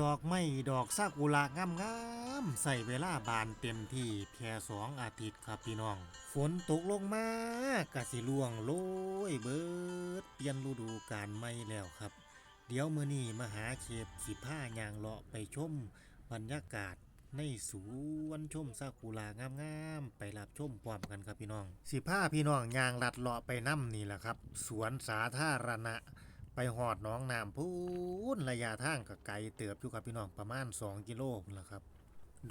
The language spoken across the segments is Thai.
ดอกไม้ดอกซากุระงามๆใส่เวลาบานเต็มที่แค่สองอาทิตย์ครับพี่น้อง ฝนตกลงมากะสิล่วงโรยเบิดเปลี่ยนฤดูกาลใหม่แล้วครับ เดี๋ยวมื้อนี้มาหาเขบสิผ้ายางเลาะไปชมบรรยากาศในสวนชมซากุระงามๆไปรับชมพร้อมกันครับพี่น้อง สิผ้าพี่น้องยางลัดเลาะไปน้ำนี่แหละครับ สวนสาธารณะ ไปหอดน้องน้ำพูนระยะทางก็ไกลเติบอยู่ครับพี่น้องประมาณ 2 กิโลพุ่นละครับ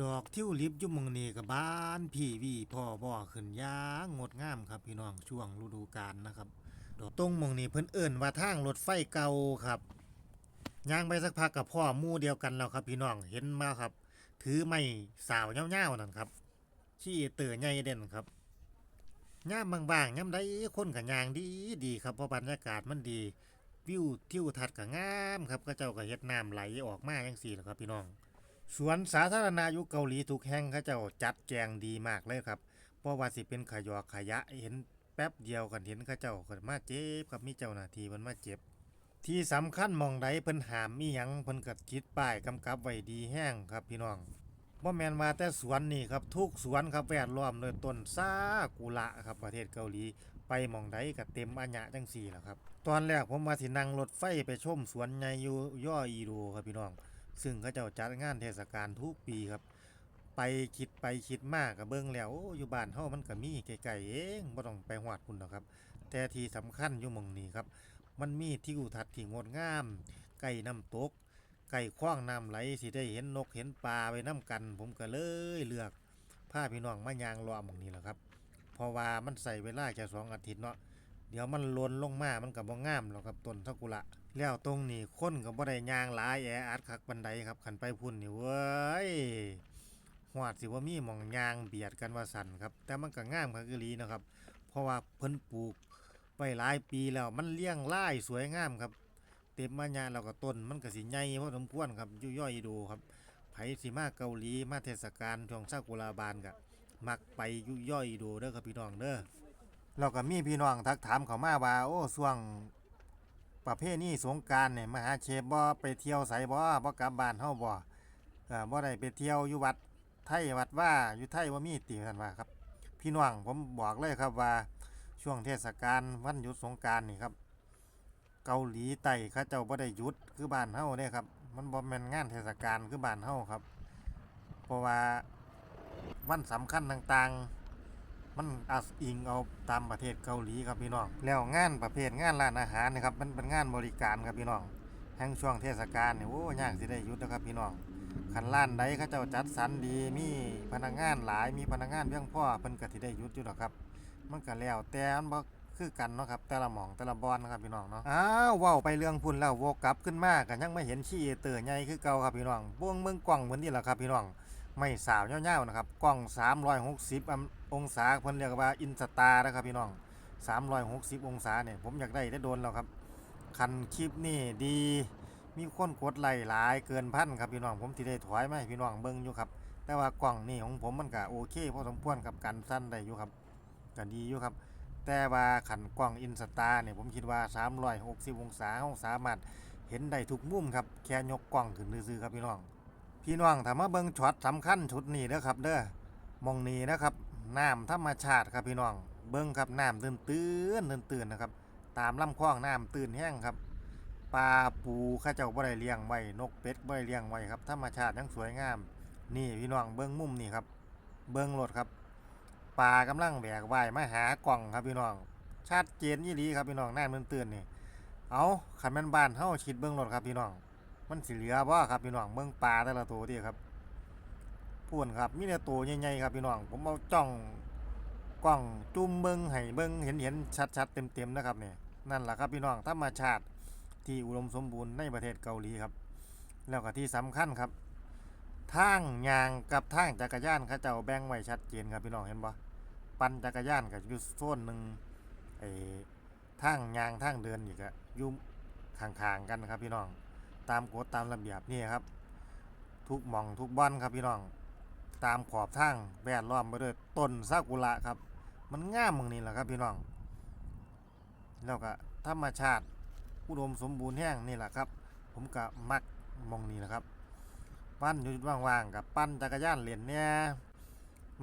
ดอกทิวลิปยุ่มงนีกับบ้านพี่วีพ่อบ่อขึ้นยางงดงามครับพี่น้องช่วงฤดูกาลนะครับดอกตรงมงนี้เพิ่นเอิ่นว่าทางรถไฟเก่าครับย่างไปสักพักกับพ่อหมู่เดียวกันแล้วครับพี่น้องเห็นมาครับ ถือไม้สาวเงาวๆนั่นครับขี้เตือใหญ่เด่นครับย่ามบางๆย่ำได้คนกับยางดีดีครับเพราะบรรยากาศมันดี วิวทิวทัศน์ก็งามครับก็เจ้าก็เฮ็ดน้ำไหลออกมาจังซี่แหละครับพี่น้อง สวนสาธารณะอยู่เกาหลีทุกแห่งเขาเจ้าจัดแจงดีมากเลยครับเพราะว่าสิเป็นขยอขยะเห็นแป๊บเดียวกันเห็นเขาเจ้าก็มาเจ็บครับมีเจ้าหน้าที่เพิ่นมาเจ็บ ที่สำคัญหมองใดเพิ่นหามมีหยังเพิ่นก็คิดป้ายกำกับไว้ดีแห้งครับพี่น้องบ่แม่นว่าแต่สวนนี่ครับทุกสวนครับแวดล้อมด้วยต้นซากุระครับประเทศเกาหลี ไปหมองใดก็เต็มอัญญะจังสี่แหละครับ ตอนแรกผมมาสินั่งรถไฟไปชมสวนใหญ่อยู่ย่ออีโดครับพี่น้อง ซึ่งเขาเจ้าจัดงานเทศกาลทุกปีครับ ไปคิดไปคิดมากกับเบิ่งแล้วโอ้อยู่บ้านเฮามันก็มีไกลๆเองบ่ต้องไปฮอดพุ่นหรอกครับ แต่ที่สำคัญอยู่หม่องนี้ครับ มันมีทิวทัศน์ที่งดงามใกล้น้ำตกใกล้คว้างน้ำไหลสิได้เห็นนกเห็นปลาไปน้ำกัน ผมก็เลยเลือกพาพี่น้องมายางรอหม่องนี้แหละครับ เพราะว่ามันใส่เวลาแค่สองอาทิตย์เนาะ เดี๋ยวมันหลนลงมา มันก็บ่งามหรอกครับต้นซากุระแล้วตรงนี้คนก็บ่ได้ย่างหลายแออัดคักบันไดครับขันไปพุ่นนี่เว้ยหวาดสิว่ามีหมองยางเบียดกันว่าสั่นครับ แต่มันก็งามคักอีหลีนะครับ เพราะว่าเพิ่นปลูกไว้หลายปีแล้วมันเลี้ยงล่ายสวยงามครับ เต็มมาญาแล้วก็ต้นมันก็สิใหญ่พอสมควรครับยุ่ย่อยดูครับไผสิมาเกาหลีมาเทศกาลช่วงซากุระบานก็มักไปยุ่ย่อยดูเด้อครับพี่น้องเด้อ เราก็มีพี่น้องทักถามเขามาว่า โอ้ช่วงประเภทนี้สงการเนี่ยมหาเชฟบ่ไปเที่ยวไสบ่บ่กลับบ้านเฮาบ่เออบ่ได้ไปเที่ยวอยู่วัดไทยวัดว่าอยู่ไทยบ่มีติท่านว่าครับ พี่น้องผมบอกเลยครับว่าช่วงเทศกาลวันหยุดสงการนี่ครับ เกาหลีใต้เขาเจ้าบ่ได้หยุดคือบ้านเฮาเด้ครับ มันบ่แม่นงานเทศกาลคือบ้านเฮาครับ เพราะว่าวันสำคัญต่างๆ มันอัสอิงเอาตามประเทศเกาหลีครับพี่น้องแล้วงานประเภทงานร้านอาหารนะครับมันเป็นงานบริการครับพี่น้องแห่งช่วงเทศกาลเนี่ยโอ้ยากสิได้ยุดนะครับพี่น้องคันร้านใดเขาเจ้าจัดสรรดีมีพนักงานหลายมีพนักงานเพียงพ่อเพิ่นก็สิได้ยุดอยู่หรอกครับ มันก็แล้วแต่มันบ่คือกันเนาะครับแต่ละหม่องแต่ละบอนนะครับพี่น้องเนาะอ้าวว้าไปเรื่องพุ่นแล้ววกกลับขึ้นมาก็ยังไม่เห็นขี้เตอใหญ่คือเก่าครับพี่น้องบ่วงเมืองกล้องเหมือนนี่แหละครับพี่น้อง ไม่สาวยาวๆนะครับกล้อง 360 องศาเพิ่นเรียกว่าอินสตานะครับพี่น้อง 360 องศาเนี่ยผมอยากได้ได้โดนแล้วครับคันคลิปนี่ดีมีคนกดไลค์หลายเกินพันครับพี่น้องผมที่ได้ถอยมาให้พี่น้องเบิ่งอยู่ครับ แต่ว่ากล้องนี่ของผมมันก็โอเคพอสมควรกับการสั้นได้อยู่ครับก็ดีอยู่ครับ แต่ว่าขันกล้องอินสตาเนี่ยผมคิดว่า 360 องศาเราสามารถเห็นได้ทุกมุมครับแค่ยกกล้องขึ้นซื่อครับพี่น้อง พี่น้องถ้ามาเบิ่งช็อตสำคัญชุดนี้เด้อครับเด้อมองนี้นะครับน้ำธรรมชาติครับพี่น้อง เบิ่งครับน้ำตื่นตื่นตื่นตื่นนะครับ ตามลำคลองน้ำตื่นแห้งครับปลาปูข้าเจ้าบ่ได้เลี้ยงไว้นกเป็ดบ่ได้เลี้ยงไว้ครับธรรมชาติยังสวยงาม นี่พี่น้องเบิ่งมุมนี่ครับ เบิ่งรถครับปลากำลังแบกว่ายมาหากล่องครับพี่น้องชัดเจนยี่ดีครับพี่น้องน้ำตื่นตื่นๆนี่เอาขันแม่นบ้านเฮาคิดเบิ่งรถครับพี่น้อง มันสิเหลือบ่ครับพี่น้องเบิ่งปลาแต่ละตัวดิครับพูนครับมีแต่ตัวใหญ่ๆครับพี่น้องผมเอาจ้องกล้องจุ่มเบิ่งให้เบิ่งเห็นเห็นชัดๆเต็มๆนะครับเนี่ยนั่นแหละครับพี่น้องธรรมชาติที่อุดมสมบูรณ์ในประเทศเกาหลีครับ แล้วก็ที่สำคัญครับทางยางกับทางจักรยานเขาเจ้าแบ่งไว้ชัดเจนครับพี่น้องเห็นบ่ปั่นจักรยานก็อยู่โซนหนึ่งไอ้ทางยางทางเดินอีกอะยู่ข้างๆกันครับพี่น้อง ตามกฎตามระเบียบนี่ครับ ทุกหม่องทุกบ้านครับพี่น้อง ตามขอบทางแวดล้อมไปด้วยต้นซากุระครับ มันงามมึงนี่แหละครับพี่น้อง แล้วก็ธรรมชาติอุดมสมบูรณ์แห้งนี่แหละครับ ผมก็มักมองนี่แหละครับ ปั้นอยู่ว่างๆกับปั้นจักรยานเล่นเนี่ย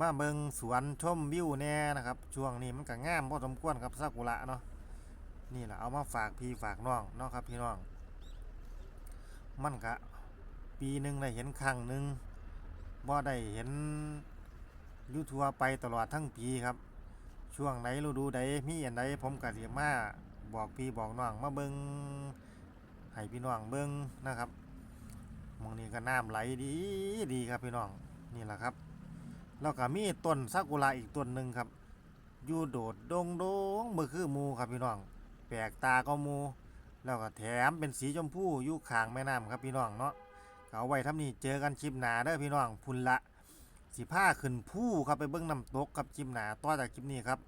มาเบิงสวนชมวิวแน่นะครับ ช่วงนี้มันก็งามพอสมควรครับซากุระเนาะนี่แหละเอามาฝากพี่ฝากน้องเนาะครับพี่น้อง มันก็ปีหนึ่งได้เห็นครั้งหนึ่งบ่ได้เห็นยูทัวไปตลอดทั้งปีครับ ช่วงไหนฤดูใดมีอันใดผมก็สิมาบอกพี่บอกน้องมาเบิงให้พี่น้องเบิงนะครับมองนี้ก็น้ำไหลดีดีครับพี่น้องนี่แหละครับแล้วก็มีต้นซากุระอีกต้นหนึ่งครับอยู่โดดดงดงเมื่อคือมูครับพี่น้อง แปลกตาก็มู แล้วก็แถมเป็นสีชมพูอยู่ข้างแม่น้ำครับพี่น้องเนาะเอาไว้ทำนี่เจอกันชิปหนาเด้อพี่น้องพุ่นละสิผ้าขึ้นผู้ครับไปเบิ้งน้ำตกกับชิมหนาต่อจากคลิปนี้ครับ